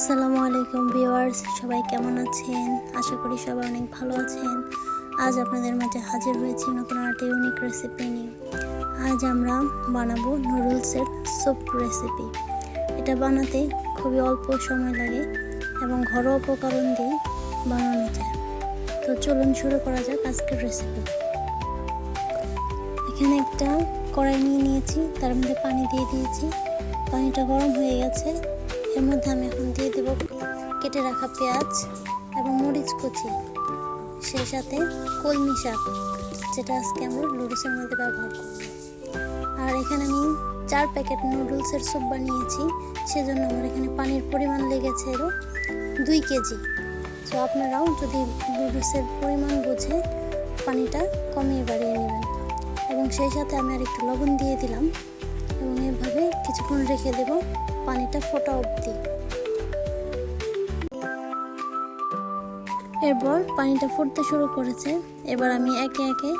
আসসালামু আলাইকুম ভিউয়ার্স, সবাই কেমন আছেন? আশা করি সবাই অনেক ভালো আছেন। আজ আপনাদের মাঝে হাজির হয়েছি নতুন একটা ইউনিক রেসিপি নিয়ে। আজ আমরা বানাবো নুডলসের স্যুপ রেসিপি এটা বানাতে খুবই অল্প সময় লাগে এবং ঘরোয়া উপকরণ দিয়ে বানানো যায়। তো চলুন শুরু করা যাক আজকের রেসিপি এখানে একটা কড়াই নিয়ে নিয়েছি, তার মধ্যে পানি দিয়ে দিয়েছি। পানিটা গরম হয়ে গেছে। এর মধ্যে আমি এখন দিয়ে দেব কেটে রাখা পেঁয়াজ এবং মরিচ কুচি। সেই সাথে কলমি শাক, যেটা আজকে আমরা নুডলসের মধ্যে ব্যবহার করব। আর এখানে আমি চার প্যাকেট নুডলসের স্যুপ বানিয়েছি, সেজন্য আমার এখানে পানির পরিমাণ লেগেছে দুই কেজি। তো আপনারাও যদি নুডলসের পরিমাণ বুঝে পানিটা কমিয়ে বাড়িয়ে নেবেন। এবং সেই সাথে আমি আর একটু লবণ দিয়ে দিলাম এবং এভাবে কিছুক্ষণ রেখে দেব। পানিটা ফোটা অবধি। এরপর পানিটা ফুটতে শুরু করেছে। এবার আমি একে একে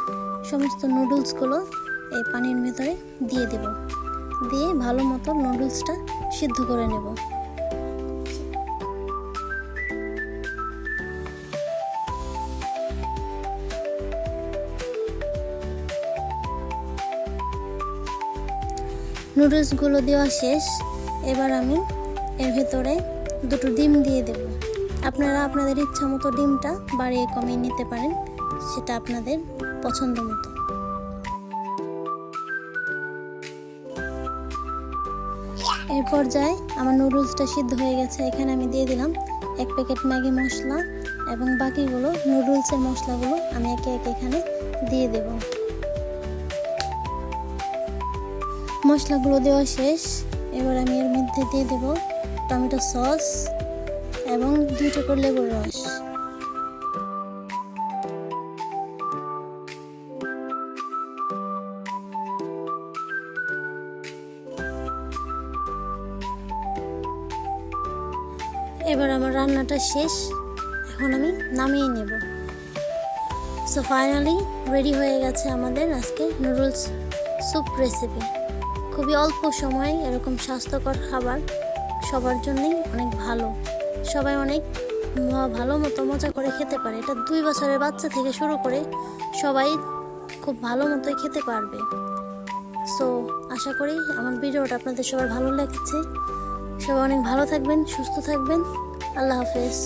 সমস্ত নুডলসগুলো এই পানির ভেতরে দিয়ে দেব। দিয়ে ভালো মতো নুডলসটা সিদ্ধ করে নেব। নুডলসগুলো দেওয়া শেষ। এবার আমি এর ভেতরে দুটো ডিম দিয়ে দেব। আপনারা আপনাদের ইচ্ছা মতো ডিমটা বাড়িয়ে কমিয়ে নিতে পারেন, সেটা আপনাদের পছন্দ মতো। এই পর্যায়ে আমার নুডলসটা সিদ্ধ হয়ে গেছে, এখানে আমি দিয়ে দিলাম এক প্যাকেট ম্যাগি মশলা এবং বাকিগুলো নুডলসের মশলাগুলো আমি একে একে এখানে দিয়ে দেবো। মশলাগুলো দেওয়া শেষ। এবার আমি এর মধ্যে দিয়ে দেব টমেটো সস এবং দুটো করে লেবুর রস। এবার আমার রান্নাটা শেষ। এখন আমি নামিয়ে নেব। সো ফাইনালি রেডি হয়ে গেছে আমাদের আজকে নুডলস স্যুপ রেসিপি খুবই অল্প সময়ে এরকম স্বাস্থ্যকর খাবার সবার জন্যই অনেক ভালো। সবাই অনেক ভালো মতো মজা করে খেতে পারে। এটা দুই বছরের বাচ্চা থেকে শুরু করে সবাই খুব ভালো মতোই খেতে পারবে। সো আশা করি আমার ভিডিওটা আপনাদের সবার ভালো লেগেছে। সবাই অনেক ভালো থাকবেন, সুস্থ থাকবেন। আল্লাহ হাফেজ।